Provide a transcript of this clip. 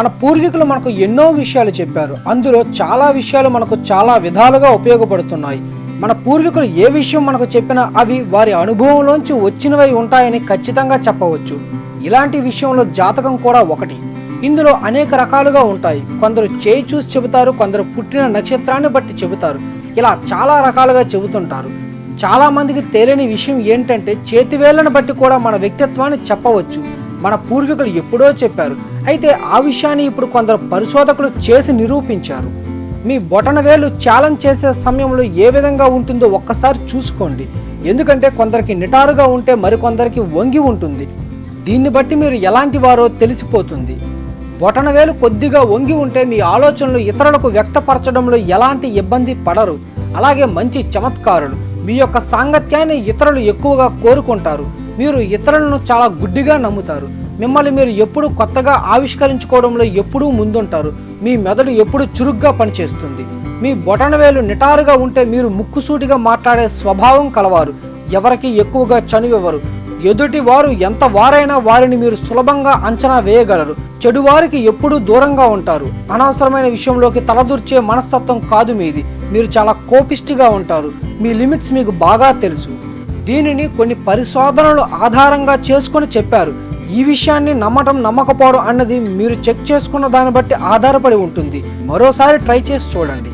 మన పూర్వీకులు మనకు ఎన్నో విషయాలు చెప్పారు. అందులో చాలా విషయాలు మనకు చాలా విధాలుగా ఉపయోగపడుతున్నాయి. మన పూర్వీకులు ఏ విషయం మనకు చెప్పినా అవి వారి అనుభవంలోంచి వచ్చినవై ఉంటాయని ఖచ్చితంగా చెప్పవచ్చు. ఇలాంటి విషయంలో జాతకం కూడా ఒకటి. ఇందులో అనేక రకాలుగా ఉంటాయి. కొందరు చేయి చూసి చెబుతారు కొందరు పుట్టిన నక్షత్రాన్ని బట్టి చెబుతారు. ఇలా చాలా రకాలుగా చెబుతుంటారు. చాలా మందికి తెలియని విషయం ఏంటంటే చేతివేళ్ళను బట్టి కూడా మన వ్యక్తిత్వాన్ని చెప్పవచ్చు. మన పూర్వీకులు ఎప్పుడో చెప్పారు అయితే ఆ విషయాన్ని ఇప్పుడు కొందరు పరిశోధకులు చేసి నిరూపించారు. మీ బొటన వేలు ఛాలెంజ్ చేసే సమయంలో ఏ విధంగా ఉంటుందో ఒక్కసారి చూసుకోండి. ఎందుకంటే కొందరికి నిటారుగా ఉంటే మరికొందరికి వంగి ఉంటుంది. దీన్ని బట్టి మీరు ఎలాంటి వారో తెలిసిపోతుంది. బొటనవేలు కొద్దిగా వంగి ఉంటే మీ ఆలోచనలు ఇతరులకు వ్యక్తపరచడంలో ఎలాంటి ఇబ్బంది పడరు. అలాగే మంచి చమత్కారులు. మీ యొక్క సాంగత్యాన్ని ఇతరులు ఎక్కువగా కోరుకుంటారు. మీరు ఇతరులను చాలా గుడ్డిగా నమ్ముతారు. మిమ్మల్ని మీరు ఎప్పుడు కొత్తగా ఆవిష్కరించుకోవడంలో ఎప్పుడూ ముందుంటారు. మీ మెదడు ఎప్పుడు చురుగ్గా పనిచేస్తుంది. మీ బొటనవేలు నిటారుగా ఉంటే మీరు ముక్కుసూటిగా మాట్లాడే స్వభావం కలవారు. ఎవరికి ఎక్కువగా చనువెవరు ఎదుటి వారు ఎంత వారైనా వారిని మీరు సులభంగా అంచనా వేయగలరు. చెడువారికి ఎప్పుడూ దూరంగా ఉంటారు. అనవసరమైన విషయంలోకి తలదూర్చే మనస్తత్వం కాదు మీది. మీరు చాలా కోపిష్టిగా ఉంటారు. మీ లిమిట్స్ మీకు బాగా తెలుసు. దీనిని కొన్ని పరిశోధనలు ఆధారంగా చేసుకొని చెప్పారు. ఈ విషయాన్ని నమ్మటం నమ్మకపోవడం అన్నది మీరు చెక్ చేసుకున్న దాన్ని బట్టి ఆధారపడి ఉంటుంది. మరోసారి ట్రై చేసి చూడండి.